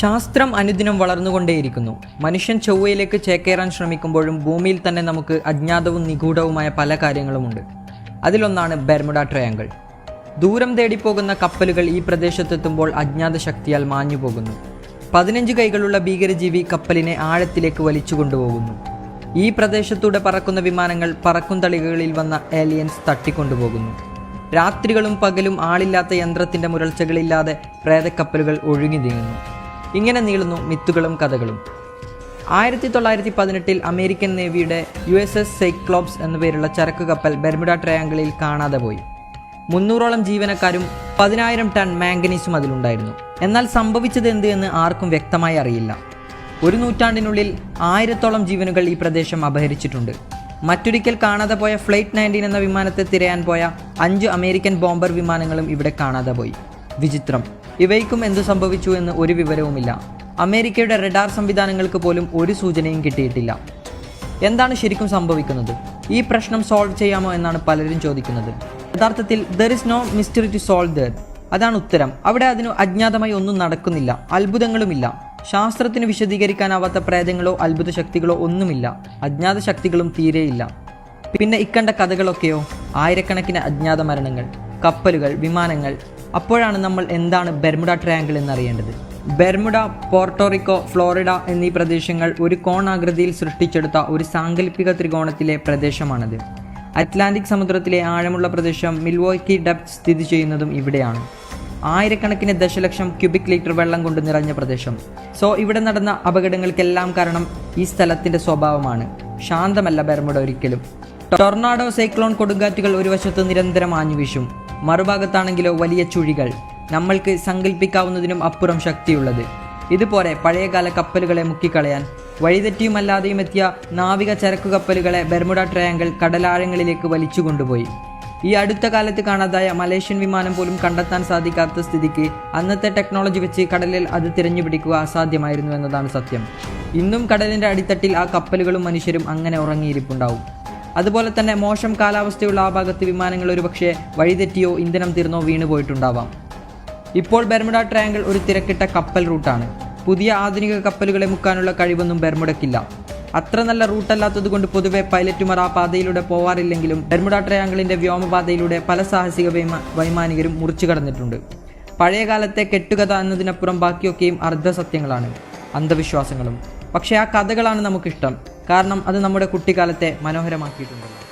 ശാസ്ത്രം അനുദിനം വളർന്നുകൊണ്ടേയിരിക്കുന്നു. മനുഷ്യൻ ചൊവ്വയിലേക്ക് ചേക്കേറാൻ ശ്രമിക്കുമ്പോഴും ഭൂമിയിൽ തന്നെ നമുക്ക് അജ്ഞാതവും നിഗൂഢവുമായ പല കാര്യങ്ങളുമുണ്ട്. അതിലൊന്നാണ് ബെർമുഡ ട്രയാങ്കിൾ. ദൂരം തേടിപ്പോകുന്ന കപ്പലുകൾ ഈ പ്രദേശത്തെത്തുമ്പോൾ അജ്ഞാത ശക്തിയാൽ മാഞ്ഞു പോകുന്നു പതിനഞ്ച് കൈകളുള്ള ഭീകരജീവി കപ്പലിനെ ആഴത്തിലേക്ക് വലിച്ചു കൊണ്ടുപോകുന്നു ഈ പ്രദേശത്തൂടെ പറക്കുന്ന വിമാനങ്ങൾ പറക്കും തളികകളിൽ വന്ന ഏലിയൻസ് തട്ടിക്കൊണ്ടുപോകുന്നു. രാത്രികളും പകലും ആളില്ലാത്ത യന്ത്രത്തിന്റെ മുരൾച്ചകളില്ലാതെ പ്രേതക്കപ്പലുകൾ ഒഴുകി നീങ്ങുന്നു ഇങ്ങനെ നീളുന്നു മിത്തുകളും കഥകളും. ആയിരത്തി തൊള്ളായിരത്തി പതിനെട്ടിൽ അമേരിക്കൻ നേവിയുടെ യു എസ് എസ് സൈക്ലോപ്സ് എന്നു പേരുള്ള ചരക്ക് കപ്പൽ ബെർമിഡ ട്രയാങ്കിളിൽ കാണാതെ പോയി. മുന്നൂറോളം ജീവനക്കാരും പതിനായിരം ടൺ മാംഗനീസും അതിലുണ്ടായിരുന്നു. എന്നാൽ സംഭവിച്ചത് എന്ത് എന്ന് ആർക്കും വ്യക്തമായി അറിയില്ല. ഒരു നൂറ്റാണ്ടിനുള്ളിൽ ആയിരത്തോളം ജീവനുകൾ ഈ പ്രദേശം അപഹരിച്ചിട്ടുണ്ട്. മറ്റൊരിക്കൽ കാണാതെ പോയ ഫ്ലൈറ്റ് നയന്റീൻ എന്ന വിമാനത്തെ തിരയാൻ പോയ അഞ്ച് അമേരിക്കൻ ബോംബർ വിമാനങ്ങളും ഇവിടെ കാണാതെ പോയി. വിചിത്രം. ഇവയ്ക്കും എന്തു സംഭവിച്ചു എന്ന് ഒരു വിവരവുമില്ല. അമേരിക്കയുടെ റഡാർ സംവിധാനങ്ങൾക്ക് പോലും ഒരു സൂചനയും കിട്ടിയിട്ടില്ല. എന്താണ് ശരിക്കും സംഭവിക്കുന്നത്? ഈ പ്രശ്നം സോൾവ് ചെയ്യാമോ എന്നാണ് പലരും ചോദിക്കുന്നത്. യഥാർത്ഥത്തിൽ there is no mystery to solve there അതാണ് ഉത്തരം. അവിടെ അതിന് അജ്ഞാതമായി ഒന്നും നടക്കുന്നില്ല. അത്ഭുതങ്ങളുമില്ല. ശാസ്ത്രത്തിന് വിശദീകരിക്കാനാവാത്ത പ്രേതങ്ങളോ അത്ഭുത ശക്തികളോ ഒന്നുമില്ല. അജ്ഞാത ശക്തികളും തീരെയില്ല. പിന്നെ ഇക്കണ്ട കഥകളൊക്കെയോ? ആയിരക്കണക്കിന് അജ്ഞാത മരണങ്ങൾ കപ്പലുകൾ വിമാനങ്ങൾ അപ്പോഴാണ് നമ്മൾ എന്താണ് ബെർമുഡ ട്രയാങ്കിൾ എന്നറിയേണ്ടത്. ബെർമുഡ പോർട്ടോറിക്കോ ഫ്ലോറിഡ എന്നീ പ്രദേശങ്ങൾ ഒരു കോണാകൃതിയിൽ സൃഷ്ടിച്ചെടുത്ത ഒരു സാങ്കല്പിക ത്രികോണത്തിലെ പ്രദേശമാണത്. അറ്റ്ലാന്റിക് സമുദ്രത്തിലെ ആഴമുള്ള പ്രദേശം മിൽവോക്കി ഡെപ്ത് സ്ഥിതി ചെയ്യുന്നതും ഇവിടെയാണ്. ആയിരക്കണക്കിന് ദശലക്ഷം ക്യൂബിക് ലിറ്റർ വെള്ളം കൊണ്ട് നിറഞ്ഞ പ്രദേശം. സോ ഇവിടെ നടന്ന അപകടങ്ങൾക്കെല്ലാം കാരണം ഈ സ്ഥലത്തിന്റെ സ്വഭാവമാണ്. ശാന്തമല്ല ബെർമുഡ ഒരിക്കലും. ടൊർണാഡോ സൈക്ലോൺ കൊടുങ്കാറ്റുകൾ ഒരു വശത്ത് നിരന്തരം ആഞ്ഞു വീശും മറുഭാഗത്താണെങ്കിലോ വലിയ ചുഴികൾ. നമ്മൾക്ക് സങ്കല്പിക്കാവുന്നതിനും അപ്പുറം ശക്തിയുള്ളത്. ഇതുപോലെ പഴയകാല കപ്പലുകളെ മുക്കിക്കളയാൻ വഴിതെറ്റിയുമല്ലാതെയും എത്തിയ നാവിക ചരക്കു കപ്പലുകളെ ബെർമുഡ ട്രയാങ്കിൾ കടലാഴങ്ങളിലേക്ക് വലിച്ചു കൊണ്ടുപോയി. ഈ അടുത്ത കാലത്ത് കാണാതായ മലേഷ്യൻ വിമാനം പോലും കണ്ടെത്താൻ സാധിക്കാത്ത സ്ഥിതിക്ക് അന്നത്തെ ടെക്നോളജി വെച്ച് കടലിൽ അത് തിരഞ്ഞു പിടിക്കുക അസാധ്യമായിരുന്നു എന്നതാണ് സത്യം. ഇന്നും കടലിന്റെ അടിത്തട്ടിൽ ആ കപ്പലുകളും മനുഷ്യരും അങ്ങനെ ഉറങ്ങിയിരിപ്പുണ്ടാവും. അതുപോലെ തന്നെ മോശം കാലാവസ്ഥയുള്ള ആ ഭാഗത്ത് വിമാനങ്ങൾ ഒരുപക്ഷെ വഴിതെറ്റിയോ ഇന്ധനം തീർന്നോ വീണു പോയിട്ടുണ്ടാവാം. ഇപ്പോൾ ബെർമുഡ ട്രയാങ്കിൾ ഒരു തിരക്കിട്ട കപ്പൽ റൂട്ടാണ്. പുതിയ ആധുനിക കപ്പലുകളെ മുക്കാനുള്ള കഴിവൊന്നും ബെർമുഡക്കില്ല. അത്ര നല്ല റൂട്ടല്ലാത്തത് കൊണ്ട് പൊതുവെ പൈലറ്റുമാർ ആ പാതയിലൂടെ പോവാറില്ലെങ്കിലും ബെർമുഡ ട്രയാങ്കിളിന്റെ വ്യോമപാതയിലൂടെ പല സാഹസിക വൈമാനികരും മുറിച്ചു കടന്നിട്ടുണ്ട്. പഴയകാലത്തെ കെട്ടുകഥ എന്നതിനപ്പുറം ബാക്കിയൊക്കെയും അർദ്ധസത്യങ്ങളാണ്. അന്ധവിശ്വാസങ്ങളും. പക്ഷേ ആ കഥകളാണ് നമുക്കിഷ്ടം. കാരണം അത് നമ്മുടെ കുട്ടിക്കാലത്തെ മനോഹരമാക്കിയിട്ടുണ്ട്